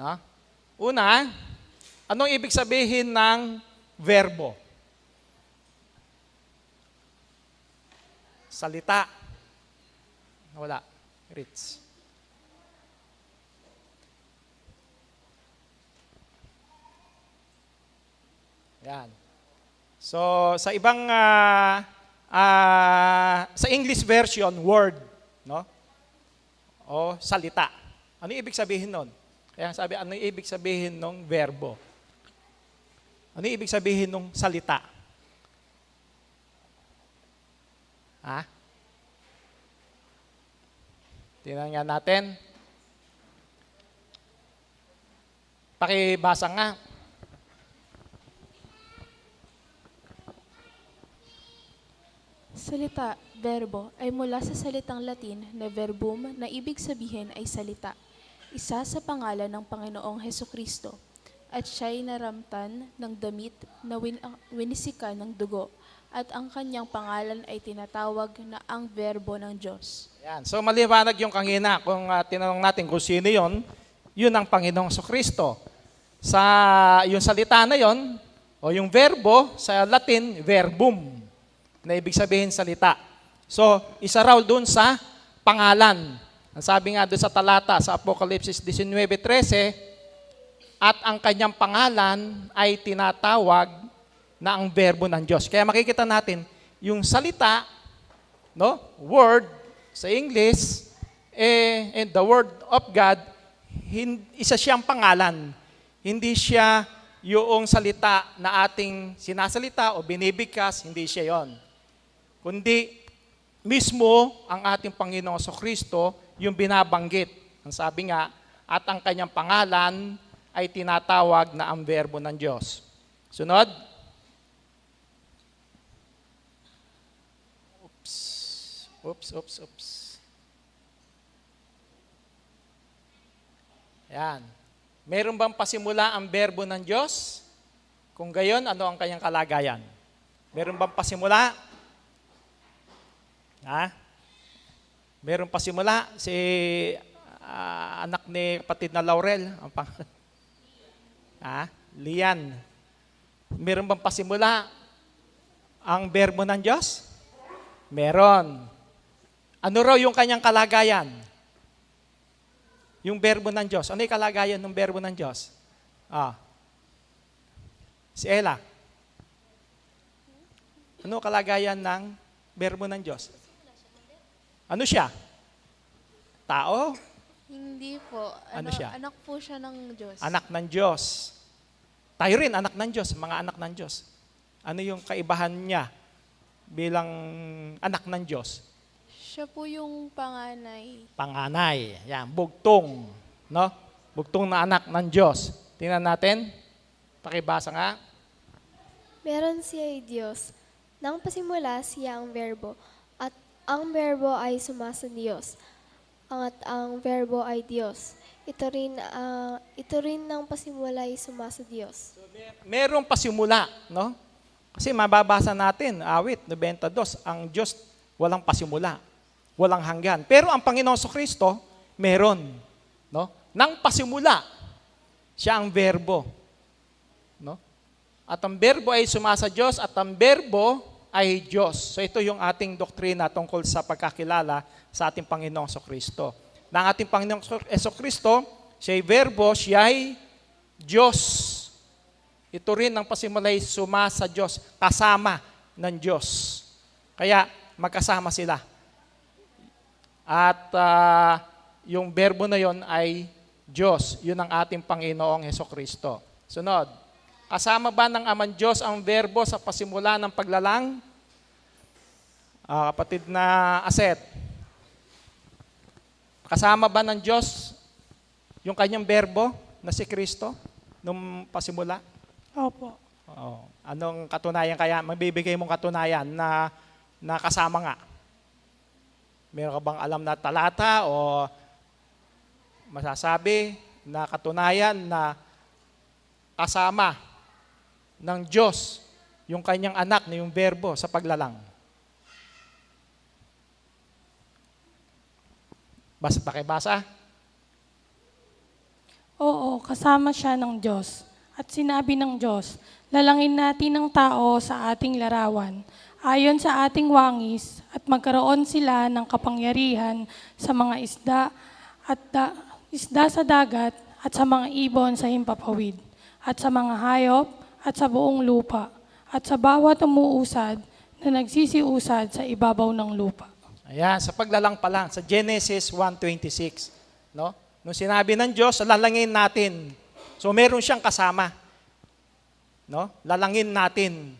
Ha? Una, anong ibig sabihin ng verbo? Salita. Wala. Ritz. Yan. So, sa ibang ah, ah, sa English version, word, no? O salita. Ano ibig sabihin nun? Kaya sabi, ano ibig sabihin ng verbo? Ano ibig sabihin ng salita? Ha? Tingnan nga natin. Pakibasa nga. Salita, verbo, ay mula sa salitang Latin na verbum na ibig sabihin ay salita. Isa sa pangalan ng Panginoong Heso Kristo. At siya'y naramtan ng damit na win- winisikan ng dugo. At ang kanyang pangalan ay tinatawag na ang verbo ng Diyos. Yan. So maliwanag yung kanina kung uh, tinanong natin kung sino yon, yun ang Panginoong Kristo. Sa yung salita na yon o yung verbo sa Latin verbum na ibig sabihin salita. So isa raw dun sa pangalan. Ang sabi nga doon sa talata sa Apocalypse 19:13 at ang kanyang pangalan ay tinatawag na ang verbo ng Diyos. Kaya makikita natin yung salita no? Word sa English, eh, and the word of God, hin, isa siyang pangalan. Hindi siya yung salita na ating sinasalita o binibigkas, hindi siya yon. Kundi mismo ang ating Panginoong So yung binabanggit. Ang sabi nga, at ang kanyang pangalan ay tinatawag na ang verbo ng Diyos. Sunod. Oops, oops, oops. Yan. Meron bang pasimula ang verbo ng Diyos? Kung gayon, ano ang kanyang kalagayan? Meron bang pasimula? Ha? Meron pasimula si ah, anak ni kapatid na Laurel, ang pang Ha? Lian. Meron bang pasimula ang verbo ng Diyos? Meron. Ano raw yung kanyang kalagayan? Yung verbo ng Diyos. Ano yung kalagayan ng verbo ng Diyos? Ah. Si Ella. Ano kalagayan ng verbo ng Diyos? Ano siya? Tao? Hindi po. Ano siya? Anak po siya ng Diyos. Anak ng Diyos. Tayo rin, anak ng Diyos, mga anak ng Diyos. Ano yung kaibahan niya bilang anak ng Diyos? Siya po yung panganay. panganay. Yan, bugtong. No? Bugtong na anak ng Diyos. Tingnan natin. Pakibasa nga. Meron siya ay Diyos. Nang pasimula siya ang verbo, ang verbo ay sumasa Diyos. At ang verbo ay Diyos. Ito rin, ah, ito rin nang pasimula ay sumasa Diyos. Merong pasimula, no? Kasi mababasa natin, awit 92, ang Diyos walang pasimula, walang hanggan. Pero ang Panginoon sa Kristo, meron, no? Nang pasimula, siya ang verbo, no? At ang verbo ay sumasa Diyos at ang verbo ay Diyos. So ito yung ating doktrina tungkol sa pagkakilala sa ating Panginoong Kristo. Ang ating Panginoong Kristo, siya ay verbo, siya ay Diyos. Ito rin ang pasimulay suma sa Diyos, kasama ng Diyos. Kaya magkasama sila. At ah, yung verbo na yon ay Diyos. Yun ang ating Panginoong Heso Kristo. Sunod. Kasama ba ng Amang Diyos ang verbo sa pasimula ng paglalang? Ah, kapatid na Aset. Kasama ba ng Diyos yung kanyang verbo na si Kristo nung pasimula? Opo. Oo. Anong katunayan kaya? Magbibigay mong katunayan na, na kasama nga. Meron ka bang alam na talata o masasabi na katunayan na kasama ng Diyos yung kanyang anak na yung verbo sa paglalang? Basta pakibasa? Oo, kasama siya ng Diyos. At sinabi ng Diyos, lalangin natin ang tao sa ating larawan, ayon sa ating wangis, at magkaroon sila ng kapangyarihan sa mga isda at da- isda sa dagat at sa mga ibon sa himpapawid, at sa mga hayop at sa buong lupa, at sa bawat umuusad na nagsisiusad sa ibabaw ng lupa. Ayan, sa paglalang pa lang, sa Genesis 1.26. No? Nung sinabi ng Diyos, lalangin natin. So meron siyang kasama. No? Lalangin natin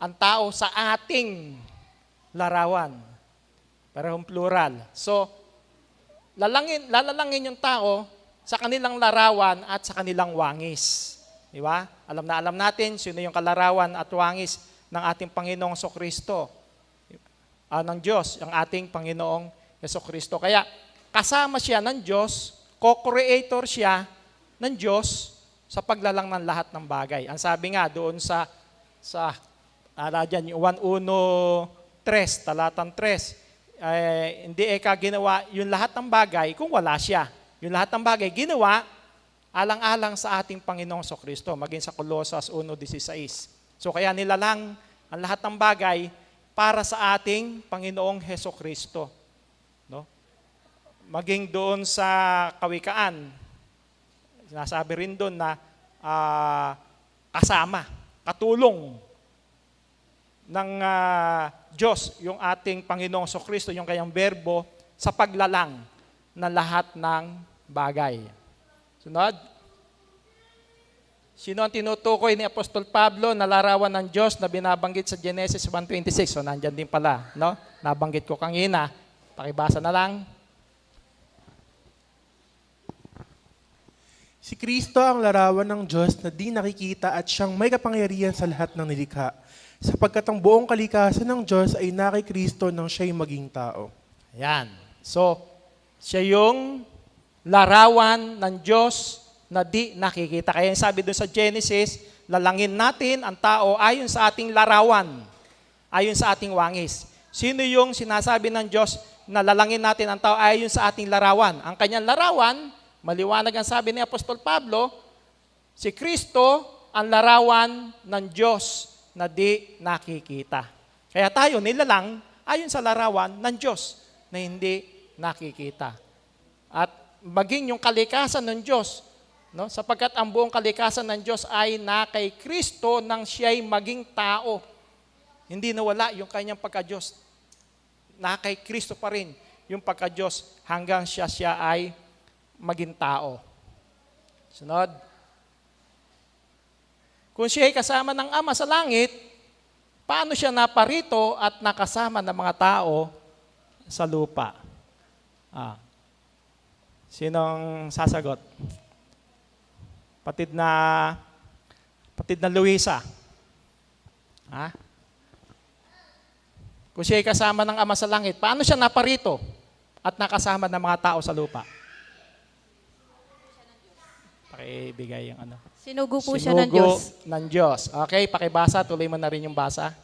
ang tao sa ating larawan. Parehong plural. So, lalangin, lalalangin yung tao sa kanilang larawan at sa kanilang wangis. Di ba? Alam na alam natin sino yung kalarawan at wangis ng ating Panginoong Kristo ah, ng Diyos, ang ating Panginoong Yeso Kristo. Kaya kasama siya ng Diyos, co-creator siya ng Diyos sa paglalang ng lahat ng bagay. Ang sabi nga doon sa sa ala dyan, yung 1.1.3, talatang 3, eh, hindi eka ginawa yung lahat ng bagay kung wala siya. Yung lahat ng bagay ginawa alang-alang sa ating Panginoong Kristo, maging sa Colossus 1.16. So kaya nilalang ang lahat ng bagay para sa ating Panginoong Heso Kristo. No? Maging doon sa kawikaan, sinasabi rin doon na ah, kasama, katulong ng ah, Diyos, yung ating Panginoong Heso Kristo, yung kayang berbo, sa paglalang ng lahat ng bagay. Sunod. Sino ang tinutukoy ni Apostol Pablo na larawan ng Diyos na binabanggit sa Genesis 1.26? So, nandyan din pala. No? Nabanggit ko kanina. Pakibasa na lang. Si Kristo ang larawan ng Diyos na di nakikita at siyang may kapangyarihan sa lahat ng nilikha. Sapagkat ang buong kalikasan ng Diyos ay na kay Kristo nang siya'y maging tao. Ayan. So, siya yung larawan ng Diyos na di nakikita. Kaya sabi doon sa Genesis, lalangin natin ang tao ayon sa ating larawan, ayon sa ating wangis. Sino yung sinasabi ng Diyos na lalangin natin ang tao ayon sa ating larawan? Ang kanyang larawan, maliwanag ang sabi ni Apostol Pablo, si Kristo ang larawan ng Diyos na di nakikita. Kaya tayo nilalang ayon sa larawan ng Diyos na hindi nakikita. At maging yung kalikasan ng Diyos, no? sapagkat ang buong kalikasan ng Diyos ay na kay Kristo nang siya'y maging tao. Hindi nawala yung kanyang pagka-Diyos. Na kay Kristo pa rin yung pagka-Diyos hanggang siya siya ay maging tao. Sunod. Kung siya ay kasama ng Ama sa langit, paano siya naparito at nakasama ng mga tao sa lupa? Ah. Sinong sasagot? Patid na patid na Luisa. Ha? Kung siya ay kasama ng Ama sa langit, paano siya naparito at nakasama ng mga tao sa lupa? Pakibigay yung ano. Sinugo po siya ng Sinugo Diyos. ng Diyos. Okay, pakibasa. Tuloy mo na rin yung basa.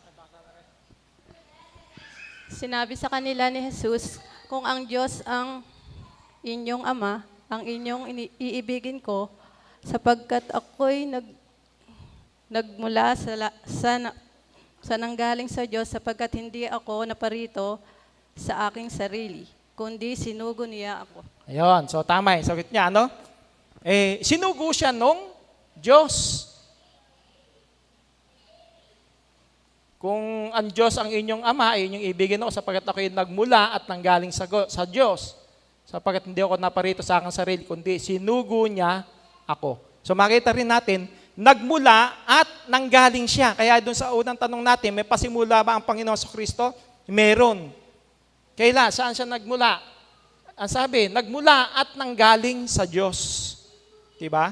Sinabi sa kanila ni Jesus, kung ang Diyos ang inyong ama, ang inyong iibigin ko, sapagkat ako'y nag, nagmula sa, sa, na- sa nanggaling sa Diyos, sapagkat hindi ako naparito sa aking sarili, kundi sinugo niya ako. Ayun, so tama yung sagot niya, ano? Eh, sinugo siya nung Diyos. Kung ang Diyos ang inyong ama, ay inyong ibigin ako sapagkat ako'y nagmula at nanggaling sa, sa Diyos. Sapagkat hindi ako naparito sa aking sarili, kundi sinugo niya ako. So makita rin natin, nagmula at nanggaling siya. Kaya doon sa unang tanong natin, may pasimula ba ang Panginoon sa Kristo? Meron. Kailan? Saan siya nagmula? Ang sabi, nagmula at nanggaling sa Diyos. Diba?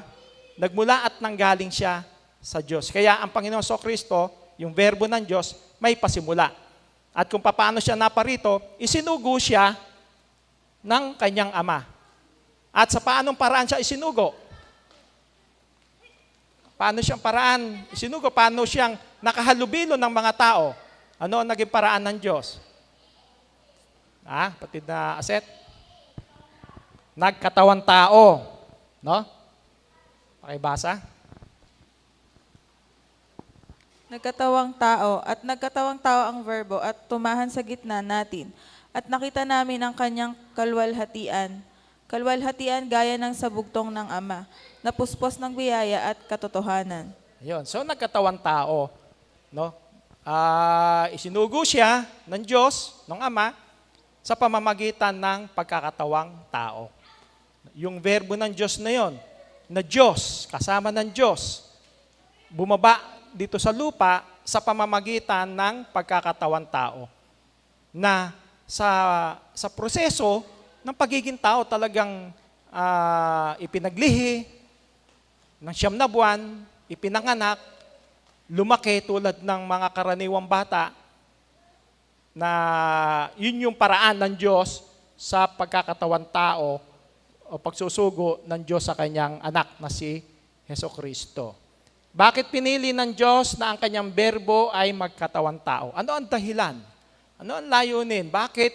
Nagmula at nanggaling siya sa Diyos. Kaya ang Panginoon sa Kristo, yung verbo ng Diyos, may pasimula. At kung paano siya naparito, isinugo siya ng kanyang ama. At sa paanong paraan siya isinugo? Paano siyang paraan isinugo? Paano siyang nakahalubilo ng mga tao? Ano ang naging paraan ng Diyos? Ah, patid na aset? Nagkatawan tao. No? Pakibasa. Nagkatawang tao at nagkatawang tao ang verbo at tumahan sa gitna natin. At nakita namin ang kanyang kalwalhatian. Kalwalhatian gaya ng sabugtong ng Ama, na puspos ng biyaya at katotohanan. Ayun. So nagkatawan tao, no? Ah, isinugo siya ng Diyos, ng Ama, sa pamamagitan ng pagkakatawang tao. Yung verbo ng Diyos na yon, na Diyos, kasama ng Diyos, bumaba dito sa lupa sa pamamagitan ng pagkakatawan tao. Na sa sa proseso ng pagiging tao talagang ah, ipinaglihi ng siyam na buwan, ipinanganak, lumaki tulad ng mga karaniwang bata na yun yung paraan ng Diyos sa pagkakatawan tao o pagsusugo ng Diyos sa kanyang anak na si Heso Kristo. Bakit pinili ng Diyos na ang kanyang berbo ay magkatawan tao? Ano ang dahilan? Ano ang layunin? Bakit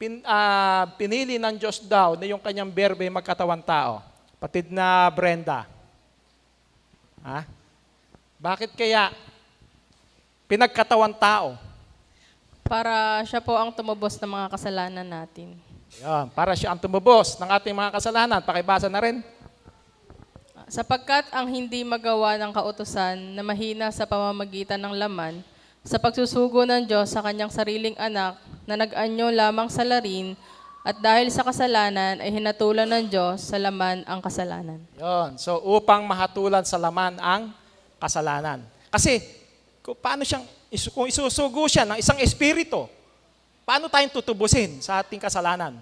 pin, ah, pinili ng Diyos daw na yung kanyang berbo ay magkatawan tao? Patid na Brenda. Ha? Bakit kaya pinagkatawan tao? Para siya po ang tumubos ng mga kasalanan natin. Yan, para siya ang tumubos ng ating mga kasalanan. Pakibasa na rin. Sapagkat ang hindi magawa ng kautusan na mahina sa pamamagitan ng laman, sa pagsusugo ng Diyos sa kanyang sariling anak na nag-anyo lamang sa larin, at dahil sa kasalanan ay hinatulan ng Diyos sa laman ang kasalanan. Yon. So upang mahatulan sa laman ang kasalanan. Kasi kung paano siyang kung isusugo siya ng isang espiritu, paano tayong tutubusin sa ating kasalanan?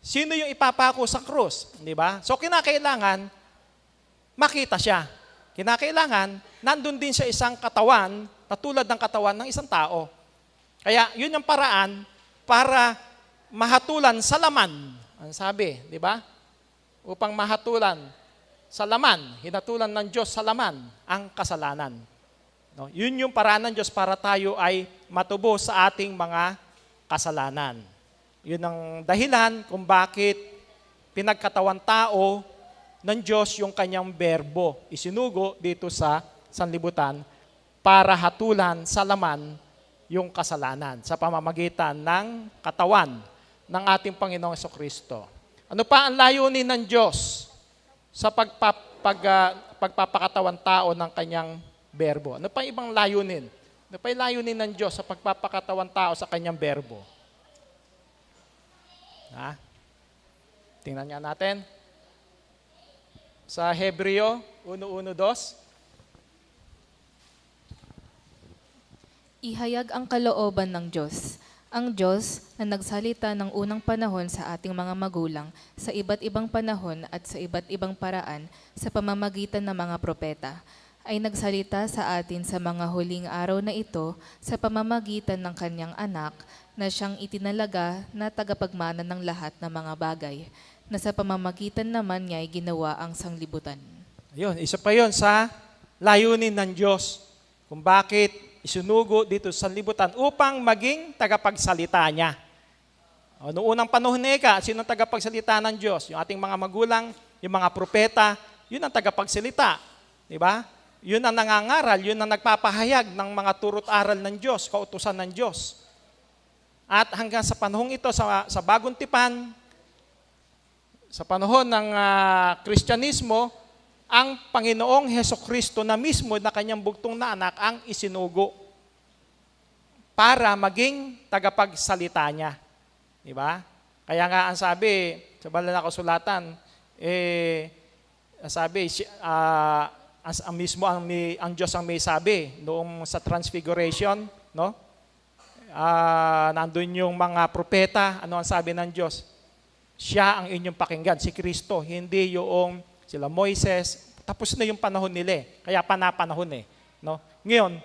Sino yung ipapako sa krus, di ba? So kinakailangan makita siya. Kinakailangan nandun din siya isang katawan na tulad ng katawan ng isang tao. Kaya yun ang paraan para mahatulan sa laman. Ang sabi, di ba? Upang mahatulan sa laman, hinatulan ng Diyos sa laman ang kasalanan. No? Yun yung paraan ng Diyos para tayo ay matubo sa ating mga kasalanan. Yun ang dahilan kung bakit pinagkatawan tao ng Diyos yung kanyang berbo. Isinugo dito sa sanlibutan para hatulan sa laman yung kasalanan sa pamamagitan ng katawan ng ating Panginoong Kristo. Ano pa ang layunin ng Diyos sa pagpapag, ah, pagpapakatawan tao ng kanyang berbo? Ano pa ibang layunin? Ano pa yung layunin ng Diyos sa pagpapakatawan tao sa kanyang berbo? Ha? Tingnan nga natin. Sa Hebreo 1.1.2, Ihayag ang kalooban ng Diyos. Ang Diyos na nagsalita ng unang panahon sa ating mga magulang sa iba't ibang panahon at sa iba't ibang paraan sa pamamagitan ng mga propeta, ay nagsalita sa atin sa mga huling araw na ito sa pamamagitan ng kanyang anak na siyang itinalaga na tagapagmana ng lahat ng mga bagay, na sa pamamagitan naman niya ay ginawa ang sanglibutan. Ayun, isa pa yon sa layunin ng Diyos kung bakit isunugo dito sa libutan upang maging tagapagsalita niya. O, noong unang panahon ni Eka, sino ang tagapagsalita ng Diyos? Yung ating mga magulang, yung mga propeta, yun ang tagapagsalita. Di ba? Yun ang nangangaral, yun ang nagpapahayag ng mga turot aral ng Diyos, kautusan ng Diyos. At hanggang sa panahong ito, sa, sa bagong tipan, sa panahon ng ah, Kristyanismo, ang Panginoong Heso Kristo na mismo na kanyang bugtong na anak ang isinugo para maging tagapagsalita niya. Di ba? Kaya nga ang sabi sa banal na kasulatan, eh, sabi, si- ah, ang, mismo ang, may, ang Diyos ang may sabi noong sa Transfiguration, no? Ah, nandun yung mga propeta, ano ang sabi ng Diyos? Siya ang inyong pakinggan, si Kristo, hindi yung sila Moises. Tapos na yung panahon nila eh. Kaya panapanahon eh. No? Ngayon,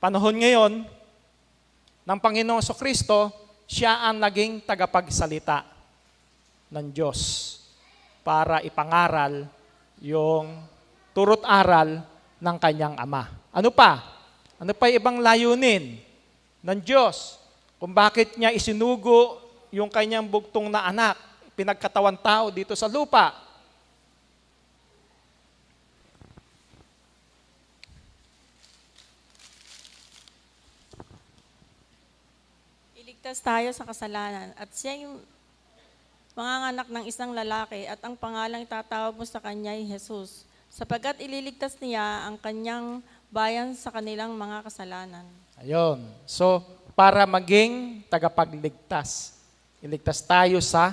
panahon ngayon ng Panginoong So Kristo, siya ang naging tagapagsalita ng Diyos para ipangaral yung turot aral ng kanyang ama. Ano pa? Ano pa ibang layunin ng Diyos kung bakit niya isinugo yung kanyang bugtong na anak, pinagkatawan tao dito sa lupa. Iligtas tayo sa kasalanan at siya yung manganganak ng isang lalaki at ang pangalang itatawag mo sa kanya ay Jesus sapagkat ililigtas niya ang kanyang bayan sa kanilang mga kasalanan. Ayun. So, para maging tagapagligtas. Iligtas tayo sa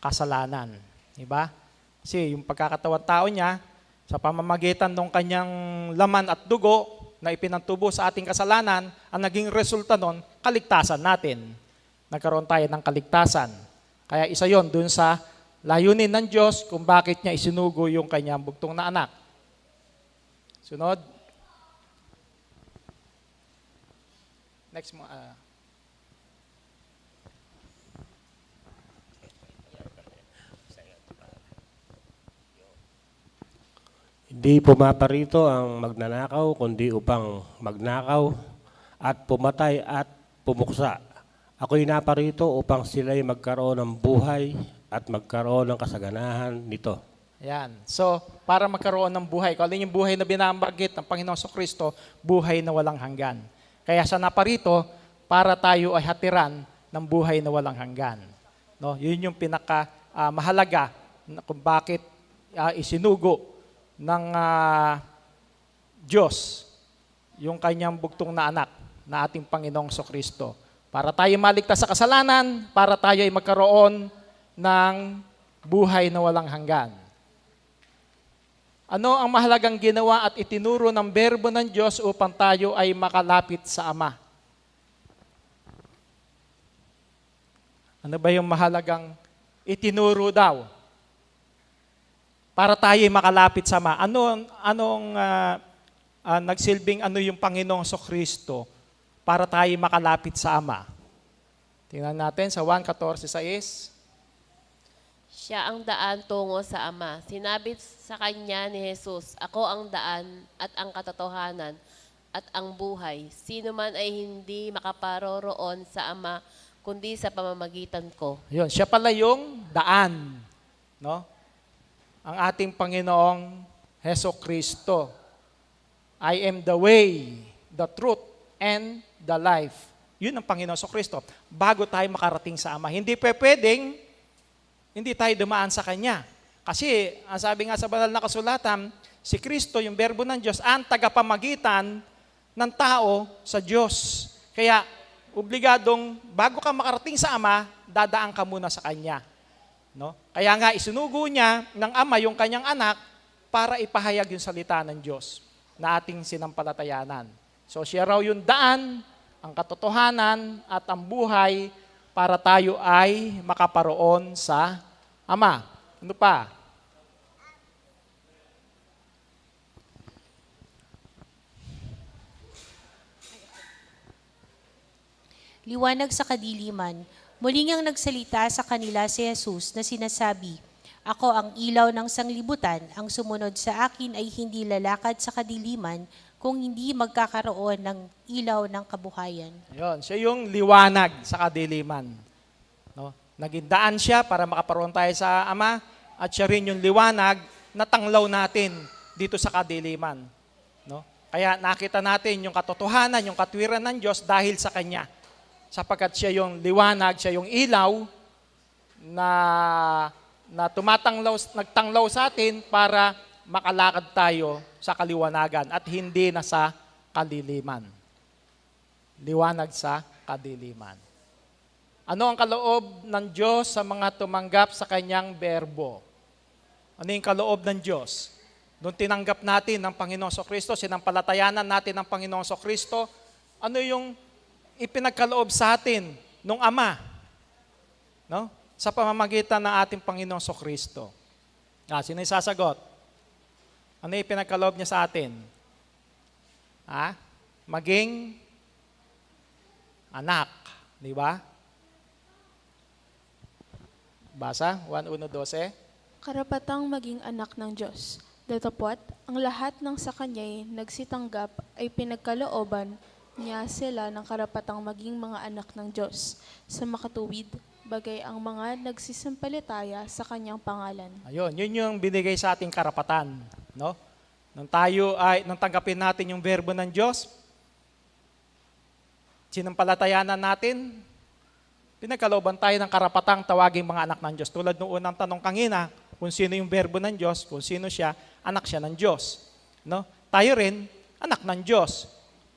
kasalanan. Diba? Kasi yung pagkakatawan tao niya, sa pamamagitan ng kanyang laman at dugo na ipinantubo sa ating kasalanan, ang naging resulta nun, kaligtasan natin. Nagkaroon tayo ng kaligtasan. Kaya isa yon dun sa layunin ng Diyos kung bakit niya isinugo yung kanyang bugtong na anak. Sunod. Next mo. ah. Hindi pumaparito ang magnanakaw, kundi upang magnakaw at pumatay at pumuksa. Ako'y naparito upang sila'y magkaroon ng buhay at magkaroon ng kasaganahan nito. Ayan. So, para magkaroon ng buhay, kung alin yung buhay na binabanggit ng Panginoon sa Kristo, buhay na walang hanggan. Kaya siya naparito para tayo ay hatiran ng buhay na walang hanggan. No, yun yung pinaka ah, mahalaga kung bakit ah, isinugo ng ah, Diyos yung kanyang bugtong na anak na ating Panginoong Kristo. Para tayo maligtas sa kasalanan, para tayo ay magkaroon ng buhay na walang hanggan. Ano ang mahalagang ginawa at itinuro ng berbo ng Diyos upang tayo ay makalapit sa Ama? Ano ba yung mahalagang itinuro daw? Para tayo ay makalapit sa Ama. Ano, anong ah, ah, nagsilbing ano yung Panginoong So Kristo para tayo makalapit sa Ama? Tingnan natin sa 1.14.6. Siya ang daan tungo sa Ama. Sinabi sa kanya ni Jesus, Ako ang daan at ang katotohanan at ang buhay. Sino man ay hindi makaparoroon sa Ama, kundi sa pamamagitan ko. Yun, siya pala yung daan. No? Ang ating Panginoong Heso Kristo. I am the way, the truth, and the life. Yun ang Panginoon sa Kristo. Bago tayo makarating sa Ama. Hindi pa pwedeng, hindi tayo dumaan sa Kanya. Kasi, ang sabi nga sa banal na kasulatan, si Kristo, yung berbo ng Diyos, ang tagapamagitan ng tao sa Diyos. Kaya, obligadong, bago ka makarating sa Ama, dadaan ka muna sa Kanya. No? Kaya nga, isinugo niya ng Ama yung kanyang anak para ipahayag yung salita ng Diyos na ating sinampalatayanan. So siya raw yung daan, ang katotohanan at ang buhay para tayo ay makaparoon sa Ama. Ano pa? liwanag sa kadiliman. Muling ang nagsalita sa kanila si Jesus na sinasabi, Ako ang ilaw ng sanglibutan, ang sumunod sa akin ay hindi lalakad sa kadiliman kung hindi magkakaroon ng ilaw ng kabuhayan. Yun, siya yung liwanag sa kadiliman. No? Naging daan siya para makaparoon tayo sa Ama at siya rin yung liwanag na tanglaw natin dito sa kadiliman. No? Kaya nakita natin yung katotohanan, yung katwiran ng Diyos dahil sa Kanya. Sapagkat siya yung liwanag, siya yung ilaw na na tumatanglaw, nagtanglaw sa atin para makalakad tayo sa kaliwanagan at hindi na sa kadiliman. Liwanag sa kadiliman. Ano ang kaloob ng Diyos sa mga tumanggap sa kanyang berbo? Ano yung kaloob ng Diyos? Nung tinanggap natin ng Panginoong Kristo, sinampalatayanan natin ng Panginoong Kristo, ano yung ipinagkaloob sa atin nung Ama? No? Sa pamamagitan ng ating Panginoong So Kristo. Ah, sino yung sasagot? Ano yung ipinagkaloob niya sa atin? Ha? Maging anak. Di ba? Basa, 1.1.12. Karapatang maging anak ng Diyos. Datapwat, ang lahat ng sa kanya'y nagsitanggap ay pinagkalooban niya sila ng karapatang maging mga anak ng Diyos sa makatuwid, bagay ang mga nagsisampalitaya sa kanyang pangalan. Ayun, yun yung binigay sa ating karapatan, no? Nung tayo ay nung tanggapin natin yung verbo ng Diyos, sinampalatayanan natin pinagkalooban tayo ng karapatang tawaging mga anak ng Diyos. Tulad ng unang tanong kanina, kung sino yung verbo ng Diyos, kung sino siya, anak siya ng Diyos. No? Tayo rin, anak ng Diyos.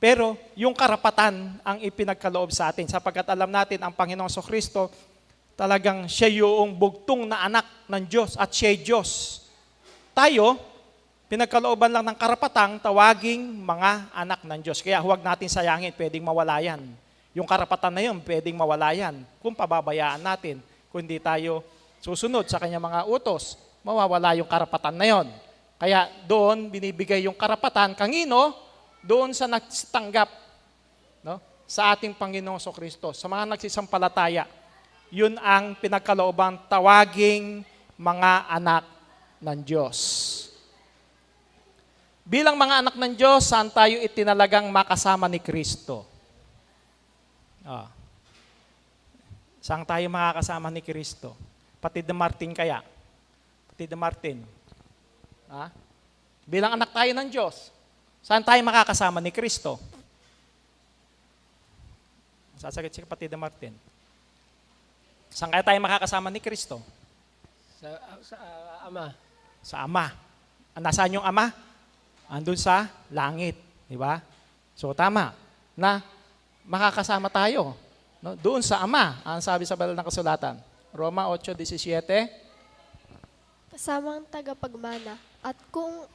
Pero yung karapatan ang ipinagkaloob sa atin sapagkat alam natin ang Panginoong So Kristo talagang siya yung bugtong na anak ng Diyos at siya Diyos. Tayo, pinagkalooban lang ng karapatang tawaging mga anak ng Diyos. Kaya huwag natin sayangin, pwedeng mawala yan. Yung karapatan na yun, pwedeng mawala yan kung pababayaan natin. Kung hindi tayo susunod sa kanyang mga utos, mawawala yung karapatan na yon. Kaya doon binibigay yung karapatan kangino doon sa nagtanggap no? sa ating Panginoong So Kristo, sa mga nagsisampalataya. Yun ang pinagkaloobang tawaging mga anak ng Diyos. Bilang mga anak ng Diyos, saan tayo itinalagang makasama ni Kristo? Ah. Saan tayo makakasama ni Kristo? Pati de Martin kaya? Pati de Martin. Ha? Bilang anak tayo ng Diyos, saan tayo makakasama ni Kristo? Sasagot si kapatid de Martin. Saan kaya tayo makakasama ni Kristo? Sa, sa ah, Ama. Sa Ama. Ah, Nasaan yung Ama? Andun sa langit. Di ba? So tama na makakasama tayo no? doon sa Ama. Ang sabi sa banal na kasulatan. Roma 8.17 Kasamang tagapagmana. At kung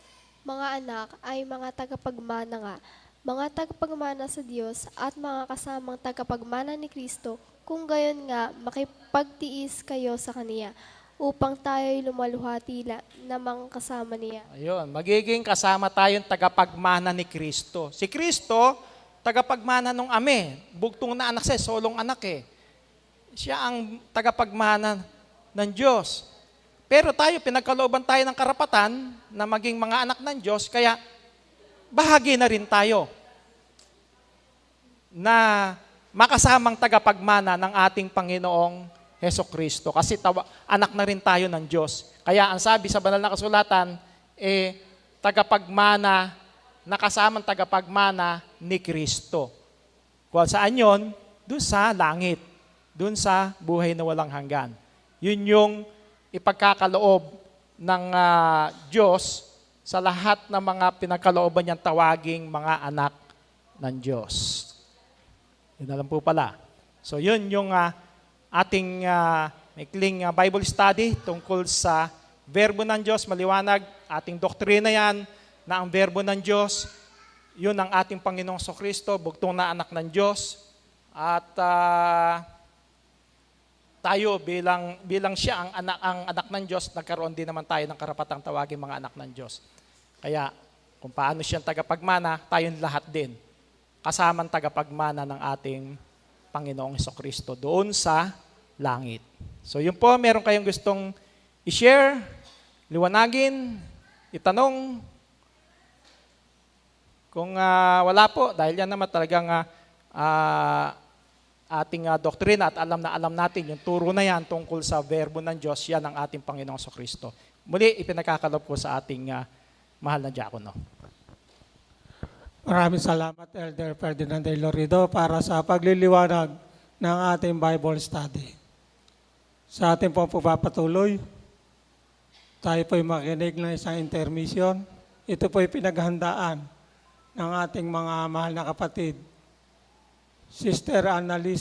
mga anak ay mga tagapagmana nga, mga tagapagmana sa Diyos at mga kasamang tagapagmana ni Kristo, kung gayon nga makipagtiis kayo sa Kaniya, upang tayo'y lumaluhati la- namang kasama niya. Ayun, magiging kasama tayong tagapagmana ni Kristo. Si Kristo, tagapagmana ng ame. Bugtong na anak siya, solong anak eh. Siya ang tagapagmana ng Diyos. Pero tayo, pinagkalooban tayo ng karapatan na maging mga anak ng Diyos, kaya bahagi na rin tayo na makasamang tagapagmana ng ating Panginoong Heso Kristo. Kasi tawa, anak na rin tayo ng Diyos. Kaya ang sabi sa banal na kasulatan, eh, tagapagmana, nakasamang tagapagmana ni Kristo. Kung saan yon? Doon sa langit. Doon sa buhay na walang hanggan. Yun yung ipagkakaloob ng ah, Diyos sa lahat ng mga pinagkalooban niyang tawaging mga anak ng Diyos. Yun na lang po pala. So yun yung ah, ating uh, maikling ah, Bible study tungkol sa verbo ng Diyos, maliwanag, ating doktrina yan na ang verbo ng Diyos, yun ang ating Panginoong Kristo, bugtong na anak ng Diyos. At ah, tayo bilang bilang siya ang anak ang anak ng Diyos, nagkaroon din naman tayo ng karapatang tawagin mga anak ng Diyos. Kaya kung paano siyang tagapagmana, tayong lahat din kasamang tagapagmana ng ating Panginoong Kristo doon sa langit. So yun po, meron kayong gustong i-share, liwanagin, itanong. Kung ah, wala po, dahil yan naman talagang ah, ah, ating ah, doktrina at alam na alam natin yung turo na yan tungkol sa verbo ng Diyos, yan ang ating Panginoong Kristo. Muli, ipinakakalob ko sa ating ah, mahal na diakono. Maraming salamat, Elder Ferdinand de Lorido, para sa pagliliwanag ng ating Bible study. Sa ating pong pagpapatuloy, tayo po'y makinig ng isang intermission. Ito po'y pinaghandaan ng ating mga mahal na kapatid. Sister Annalise